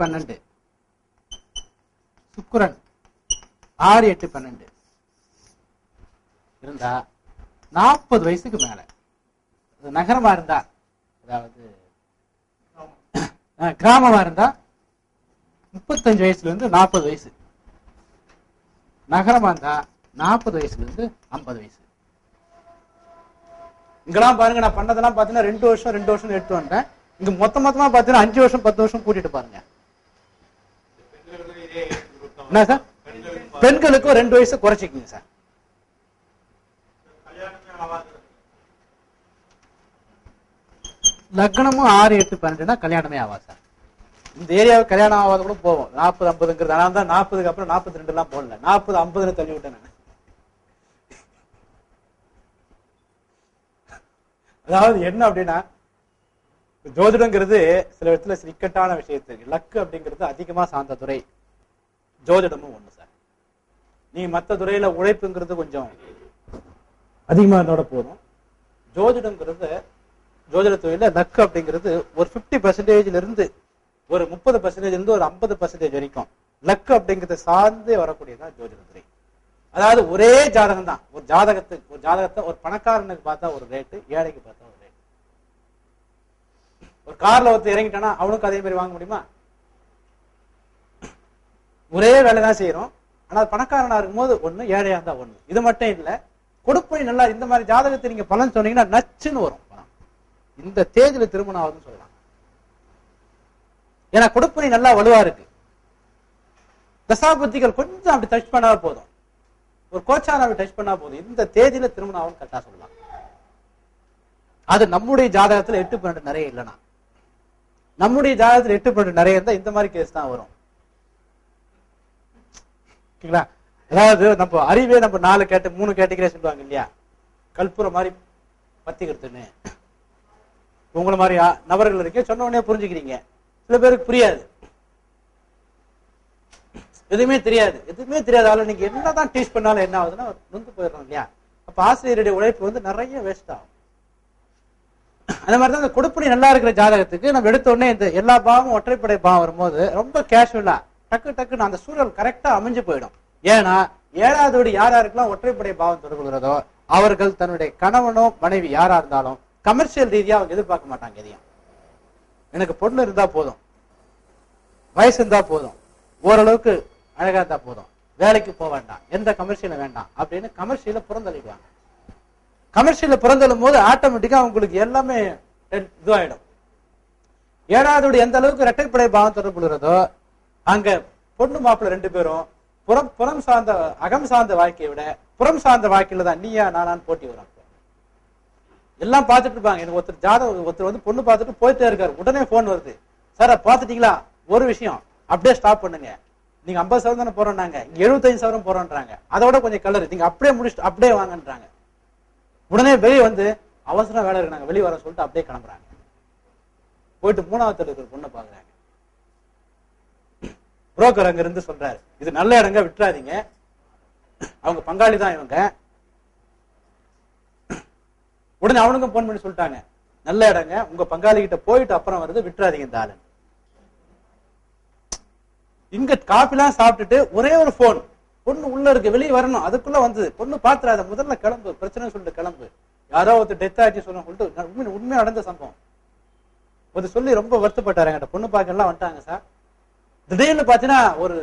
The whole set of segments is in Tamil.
பன்னெண்டு. சுக்குரன் ஆறு எட்டு பன்னெண்டு. இருந்தா நாற்பது வயசுக்கு மேல. நகரமா இருந்தா அதாவது கிராமமா இருந்தா முப்பத்தஞ்சு வயசுல இருந்து நாற்பது வயசு. நகரமா இருந்தா நாற்பது வயசுல இருந்து ஐம்பது வயசு. இங்கெல்லாம் பாருங்க நான் பண்ணதெல்லாம் பாத்தீங்கன்னா ரெண்டு வருஷம் ரெண்டு வருஷம் எடுத்து வந்தேன் இங்க மொத்த மொத்தமா பாத்தீங்கன்னா அஞ்சு வருஷம் பத்து வருஷம் கூட்டிட்டு பாருங்க. என்ன சார்? பெண்களுக்கும் ரெண்டு வயசு குறைச்சிக்கங்க சார். லக்னமும் ஆறு எட்டு பன்னெண்டுனா கல்யாணமே ஆவா சார். இந்த ஏரியாவுக்கு கல்யாணம் ஆகாத கூட போவோம். நாற்பது ஐம்பதுங்கிறது. ஆனால் தான் நாற்பதுக்கு அப்புறம் நாற்பத்தி ரெண்டு எல்லாம் போடல. நாற்பது ஐம்பதுல தள்ளி விட்டேன் நான். அதாவது என்ன அப்படின்னா ஜோதிடங்கிறது சில விதத்துல சிக்கட்டான விஷயத்துக்கு லக்கு அப்படிங்கிறது அதிகமா சார்ந்த துறை. ஜோதிடமும் ஒண்ணு சார். நீ மத்த துறையில உழைப்புங்கிறது கொஞ்சம் அதிகமா இருந்தோட போதும். ஜோதிடங்கிறது ஜோதிட துறையில லக்கு அப்படிங்கிறது ஒரு 50% பர்சன்டேஜ்ல இருந்து ஒரு முப்பது பர்சன்டேஜ் இருந்து ஒரு ஐம்பது பர்சன்டேஜ் வரைக்கும். லக்கு அப்படிங்கறத சார்ந்தே வரக்கூடியதான் ஜோதிட துறை. அதாவது ஒரே ஜாதகம் தான் ஒரு ஜாதகத்துக்கு ஒரு ஜாதகத்தை ஒரு பணக்காரனுக்கு பார்த்தா ஒரு ரேட்டு ஏழைக்கு பார்த்தா ஒரு ரேட் ஒரு கார்ல ஒருத்தர் இறங்கிட்டானா அவனுக்கு அதே மாதிரி வாங்க முடியுமா? ஒரே வேலை தான் செய்யறோம் ஆனா பணக்காரனா இருக்கும்போது ஒண்ணு ஏழையா இருந்தா ஒண்ணு. இது மட்டும் இல்ல கொடுப்பனை நல்லா இந்த மாதிரி ஜாதகத்தை நீங்க பலன் சொன்னீங்கன்னா நச்சுன்னு வரும். பணம். இந்த தேதியில திருமணம் ஆகுதுன்னு சொல்லலாம். ஏன்னா கொடுப்பனை நல்லா வலுவா இருக்கு. தசாபுத்திகள் கொஞ்சம் அப்படி டச் பண்ணா போதும். ஒரு கோச்சாரம் அப்படி டச் பண்ணா போதும். இந்த தேதியில திருமணம் ஆகும் கரெக்டா சொல்லலாம். அது நம்முடைய ஜாதகத்துல எட்டு பன்னெண்டு நிறைய இல்லைனா நம்முடைய ஜாதகத்துல எட்டு பன்னெண்டு நிறைய இருந்தா இந்த மாதிரி கேஸ் தான் வரும். ஓகேங்களா? அதாவது நம்ம அறிவே நம்ம நாலு கேட்டு மூணு கேட்டகரியா சொல்லுவாங்க இல்லையா? கற்பூரம் மாதிரி பத்திக்கிறதுன்னு உங்களை மாதிரி நபர்கள் இருக்கே சொன்ன உடனே புரிஞ்சுக்கிறீங்க. சில பேருக்கு புரியாது. எதுவுமே தெரியாது. எதுவுமே தெரியாத ஆளு நீங்க என்னதான் டீச் பண்ணாலும் என்ன ஆகுதுன்னா நொந்து போயிடுறோம் இல்லையா? அப்ப ஆசிரியருடைய உழைப்பு வந்து நிறைய வேஸ்ட் ஆகும். அந்த மாதிரி தான் இந்த கொடுப்படி நல்லா இருக்கிற ஜாதகத்துக்கு நம்ம எடுத்த உடனே இந்த எல்லா பாவமும் ஒற்றைப்படை பாவம் வரும்போது ரொம்ப கேஷுவலா டக்கு டக்குன்னு அந்த சூழல் கரெக்டா அமைஞ்சு போயிடும். ஏன்னா ஏழாவது யார் யாருக்கெல்லாம் ஒற்றைப்படை பாவம் தொடர்புகிறதோ அவர்கள் தன்னுடைய கணவனோ மனைவி யாரா இருந்தாலும் கமர்ஷியல் ரீதியா அவங்க எதிர்பார்க்க மாட்டாங்க எதையும். எனக்கு பொண்ணு இருந்தா போதும். வயசு இருந்தா போதும். ஓரளவுக்கு அழகா இருந்தா போதும். வேலைக்கு போக வேண்டாம். எந்த கமர்ஷியலும் வேண்டாம். அப்படின்னு கமர்ஷியல புறந்தள்ளிடுவாங்க. கமர்ஷியல புறந்தள்ளும் போது ஆட்டோமேட்டிக்கா உங்களுக்கு எல்லாமே இதுவாயிடும் ஏழாவது எந்த அளவுக்கு இரட்டைப்படை பாவம் தொடர்புகிறதோ அங்க பொண்ணு மாப்பிள்ளை ரெண்டு பேரும் புறம் புறம் சார்ந்த அகம் சார்ந்த வாழ்க்கையை விட புறம் சார்ந்த வாழ்க்கையில தான் நீயா நானான்னு போட்டி வரும். எல்லாம் பார்த்துட்டு இருப்பாங்க. எனக்கு ஒருத்தர் ஜாதகம் ஒருத்தர் வந்து பொண்ணு பார்த்துட்டு போயிட்டே இருக்காரு. உடனே போன் வருது. சார் பார்த்துட்டீங்களா? ஒரு விஷயம். அப்படியே ஸ்டாப் பண்ணுங்க. நீங்க ஐம்பது சவரம் தானே போறோம்னாங்க. இங்க எழுபத்தஞ்சு சவரம் போறோம்ன்றாங்க அதோட கொஞ்சம் கலர் நீங்க அப்படியே முடிச்சுட்டு அப்படியே வாங்கன்றாங்க. உடனே வெளியே வந்து அவசரம் வேலை இருக்கு. நாங்க வெளியே வர சொல்லிட்டு அப்படியே கிளம்புறாங்க. போயிட்டு மூணாவது இருக்கிற பொண்ணை பாக்குறாங்க புரோக்கர் அங்க இருந்து சொல்றாரு இது நல்ல இடங்க விட்டுறாதீங்க. அவங்க பங்காளி தான் இவங்க. உடனே அவனுக்கும் போன் பண்ணி சொல்லிட்டாங்க நல்ல இடங்க உங்க பங்காளி கிட்ட போயிட்டு அப்புறம் வருது விட்டுறாதீங்க இந்த ஆளு. இங்க காப்பிலாம் சாப்பிட்டுட்டு ஒரே ஒரு போன் பொண்ணு உள்ள இருக்கு வெளியே வரணும் அதுக்குள்ள வந்து பொண்ணு பாத்துறாத முதல்ல கிளம்பு பிரச்சனை சொல்லிட்டு கிளம்பு. யாரோ ஒருத்தர் டெத் ஆச்சு சொல்லிட்டு உண்மை உண்மையா நடந்த சம்பவம். ஒரு சொல்லி ரொம்ப வருத்தப்பட்டாரு என்கிட்ட பொண்ணு பார்க்க எல்லாம் வந்துட்டாங்க சார். திடீர்னு பாத்தீங்கன்னா ஒரு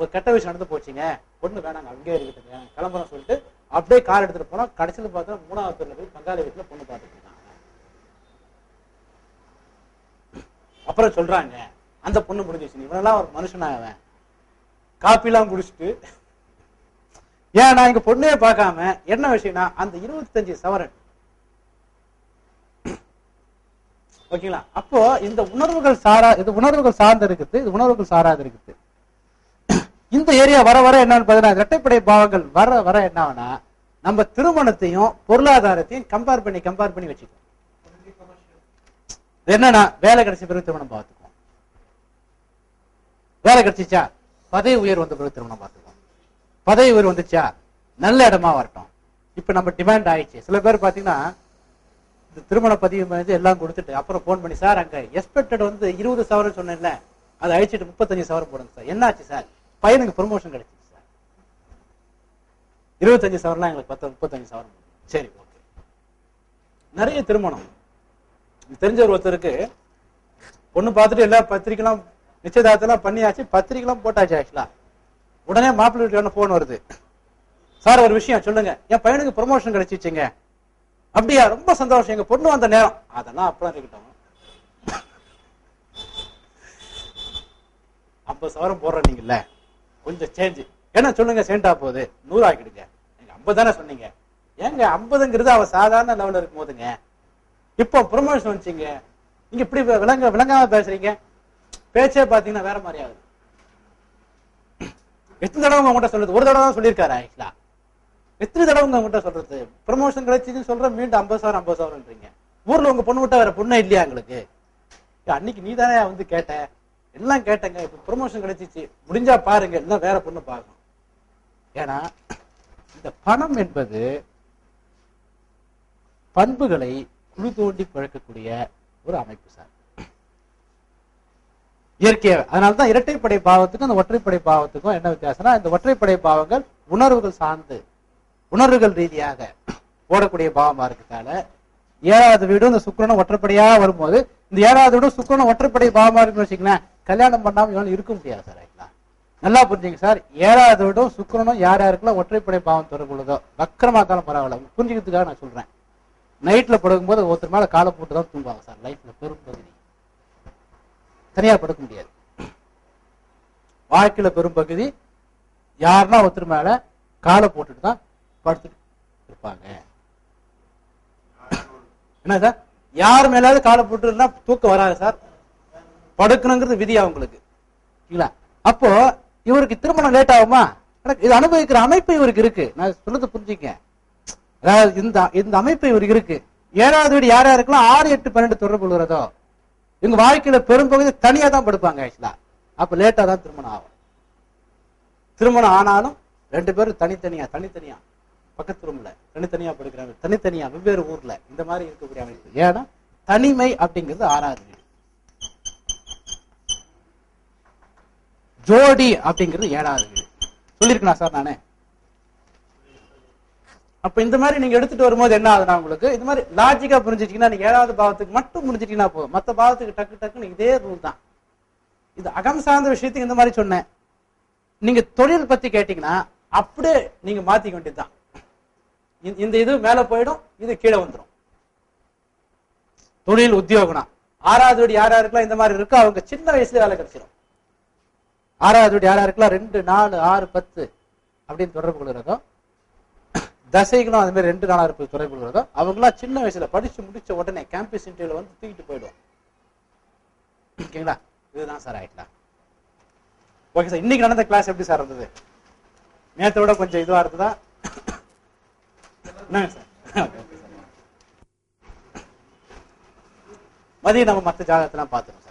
ஒரு கெட்ட விஷயம் நடந்து போச்சுங்க. பொண்ணு வேணாங்க அங்கேயே இருக்கட்டுங்க. கிளம்புறோம் சொல்லிட்டு அப்படியே கார் எடுத்துட்டு போனோம். கடைசியில் பார்த்தா மூணாவது பேர்ல போய் பங்காளி வீட்டுல பொண்ணு பார்த்துட்டு இருக்காங்க அப்புறம் சொல்றாங்க அந்த பொண்ணு முடிஞ்சிச்சு இவனெல்லாம் ஒரு மனுஷனாக அவன். காப்பிலாம் குடிச்சிட்டு. ஏன் நான் இங்க பொண்ணே பார்க்காம என்ன விஷயம்னா அந்த இருபத்தஞ்சு சவரன் ஓகேங்களா? அப்போ இந்த உணர்வுகள் சாரா இது உணர்வுகள் சார்ந்து இருக்குது இது உணர்வுகள் சாராது இருக்குது இந்த ஏரியா வர வர என்னன்னு பார்த்தீங்கன்னா இரட்டைப்படை பாவங்கள் வர வர என்ன ஆகும்னா நம்ம திருமணத்தையும் பொருளாதாரத்தையும் கம்பேர் பண்ணி கம்பேர் பண்ணி வச்சுக்கோம் இது என்னன்னா வேலை கிடைச்ச பிறகு திருமணம் பார்த்துக்குவோம். வேலை கிடைச்சிச்சா பதவி உயர் வந்த பிறகு திருமணம் பார்த்துக்குவோம். பதவி உயர் வந்துச்சா நல்ல இடமா வரட்டும். இப்ப நம்ம டிமாண்ட் ஆயிடுச்சு. சில பேர் பாத்தீங்கன்னா திருமண பதிவு வந்து எல்லாம் கொடுத்துட்டு அப்புறம் போன் பண்ணி சார் அங்க எக்ஸ்பெக்டட் வந்து இருபது சவரம் சொன்னேன்ல அதை அழிச்சிட்டு முப்பத்தஞ்சு சவரம் போடுங்க சார். என்னாச்சு சார்? பையனுக்கு ப்ரொமோஷன் கிடைச்சிச்சு சார். இருபத்தஞ்சு சவரம்லாம் எங்களுக்கு பத்து முப்பத்தஞ்சு சவரம் சரி ஓகே நிறைய திருமணம். தெரிஞ்ச ஒருத்தருக்கு பொண்ணு பார்த்துட்டு எல்லா பத்திரிக்கைலாம் நிச்சயதார்த்தம்லாம் பண்ணியாச்சு பத்திரிக்கைலாம் போட்டாச்சு ஆக்சுவலா உடனே மாப்பிள்ளை வீட்டுல போன் வருது. சார் ஒரு விஷயம் சொல்லுங்க. என் பையனுக்கு ப்ரொமோஷன் கிடைச்சிச்சுங்க. அப்படியா? ரொம்ப சந்தோஷம். எங்க பொண்ணு வந்த நேரம். அதெல்லாம் அப்பெல்லாம் இருக்கட்டும். ஐம்பது சவரம் போடுற நீங்கல்ல கொஞ்சம் சேஞ்ச் என்ன சொல்லுங்க சேண்டா போகுது? நூறு ஆக்கிடுங்க. நீங்க ஐம்பது தானே சொன்னீங்க. ஏங்க ஐம்பதுங்கிறது அவ சாதாரண லெவல்ல இருக்கும் போதுங்க. இப்போ ப்ரொமோஷன் வந்துச்சிங்க. நீங்க இப்படி விளங்க விளங்காம பேசுறீங்க. பேச்சே பாத்தீங்கன்னா வேற மாதிரி ஆகுது. எத்தனை தடவை உங்ககிட்ட சொல்றது? ஒரு தடவை தான் சொல்லியிருக்காரு ஆக்சுவலா. எத்தனை தடவை உங்ககிட்ட சொல்றது? ப்ரமோஷன் கிடைச்சிதுன்னு சொல்ற மீண்டும் ஐம்பது சவரம் ஐம்பது சவரம்ன்றீங்க ஊர்ல உங்க பொண்ணு விட்டா வேற பொண்ணே இல்லையா எங்களுக்கு? அன்னைக்கு நீ தானே வந்து கேட்ட? எல்லாம் கேட்டங்க. இப்ப ப்ரொமோஷன் கிடைச்சிச்சு. முடிஞ்சா பாருங்க எல்லாம் வேற பொண்ணு பார்க்கணும். ஏன்னா இந்த பணம் என்பது பண்புகளை குழு தோண்டி பழக்கக்கூடிய ஒரு அமைப்பு சார். இயற்கையாக அதனால்தான் இரட்டைப்படை பாவத்துக்கும் அந்த ஒற்றைப்படை பாவத்துக்கும் என்ன வித்தியாசம்னா இந்த ஒற்றைப்படை பாவங்கள் உணர்வுகள் சார்ந்து உணர்வுகள் ரீதியாக ஓடக்கூடிய பாவமா இருக்கிறதால ஏழாவது வீடும் இந்த சுக்கிரனும் ஒற்றைப்படையா வரும்போது இந்த ஏழாவது வீடும் சுக்கரனும் ஒற்றைப்படை பாவமா இருக்குன்னு வச்சுக்கங்களேன் கல்யாணம் பண்ணாம இவனால இருக்க முடியாது சார் ஆக்சுவலா நல்லா புரிஞ்சுங்க சார் ஏழாவது வீடும் சுக்கரனும் யார் யாருக்கெல்லாம் ஒற்றைப்படை பாவம் தொடர்புள்ளதோ வக்கரமாக்காலும் பரவாயில்ல. புரிஞ்சுக்கிறதுக்காக நான் சொல்றேன். நைட்ல படுக்கும்போது ஒருத்தர் மேல காலை போட்டு தான் தூங்குவாங்க சார் லைஃப்ல பெரும் பகுதி. தனியா படுக்க முடியாது. வாழ்க்கையில பெரும் பகுதி. யாருன்னா ஒருத்தர் மேல காலை போட்டுட்டு தான் படுத்துட்டு இருப்பாங்க. என்ன சார்? யார் மேலாவது காலை போட்டு இருந்தா தூக்கம் வராது சார்? படுக்கணுங்கிறது விதி அவங்களுக்கு இல்லைங்களா அப்போ இவருக்கு திருமணம் லேட் ஆகுமா? எனக்கு இது அனுபவிக்கிற அமைப்பு இவருக்கு இருக்கு. நான் சொல்றது புரிஞ்சுக்க அதாவது இந்த இந்த அமைப்பு இவருக்கு இருக்கு. ஏழாவது வீடு யார் யாருக்கெல்லாம் ஆறு எட்டு பன்னெண்டு தொடர்பு கொள்கிறதோ இவங்க வாழ்க்கையில பெரும்பகுதி தனியா தான் படுப்பாங்க ஆக்சுவலா. அப்ப லேட்டா தான் திருமணம் ஆகும். திருமணம் ஆனாலும் ரெண்டு பேரும் தனித்தனியா தனித்தனியா. பக்கத்து ரூம்ல தனித்தனியா படுக்கிறாங்க. தனித்தனியா வெவ்வேறு ஊர்ல. இந்த மாதிரி இருக்கக்கூடிய அமைப்பு. ஏன்னா தனிமை அப்படிங்கிறது ஆறாவது வீடு ஜோடி அப்படிங்கிறது ஏழாவது. வீடு சொல்லியிருக்கேனா சார் நானே? அப்ப இந்த மாதிரி நீங்க எடுத்துட்டு வரும்போது என்ன ஆகுதுன்னா உங்களுக்கு? இது மாதிரி லாஜிக்கா புரிஞ்சுட்டீங்கன்னா நீங்க ஏழாவது பாவத்துக்கு மட்டும் புரிஞ்சிட்டீங்கன்னா போதும். மத்த பாவத்துக்கு டக்கு டக்குன்னு இதே ரூல் தான். இது அகம் சார்ந்த விஷயத்துக்கு இந்த மாதிரி சொன்னேன். நீங்க தொழில் பத்தி கேட்டீங்கன்னா அப்படியே நீங்க மாத்திக்க வேண்டியதுதான். இந்த- இது மேல போயிடும் இது கீழே வந்துடும் தொழில் உத்தியோகம்னா ஆறாவது வீடு யார் யாருக்கெல்லாம் இந்த மாதிரி இருக்கோ அவங்க சின்ன வயசுல வேலை கிடைச்சிடும் ஆறாவது வீடு யார் யாருக்கெல்லாம் ரெண்டு நாலு ஆறு பத்து அப்படின்னு தொடர்பு கொள்கிறதோ தசைகளும் அது மாதிரி ரெண்டு நாளா இருப்பது தொடர்பு கொள்கிறதோ அவங்களாம் சின்ன வயசுல படிச்சு முடிச்ச உடனே கேம்பஸ் இன்டர்வியூல வந்து தூக்கிட்டு போயிடும் ஓகேங்களா? இதுதான் சார் ஆயிட்டலாம் ஓகே சார் இன்னைக்கு நடந்த கிளாஸ் எப்படி சார் இருந்தது? நேற்றை விட கொஞ்சம் இதுவா இருந்ததா? மதியம் நம்ம மற்ற ஜாதகத்தெல்லாம் பார்த்துருவோம்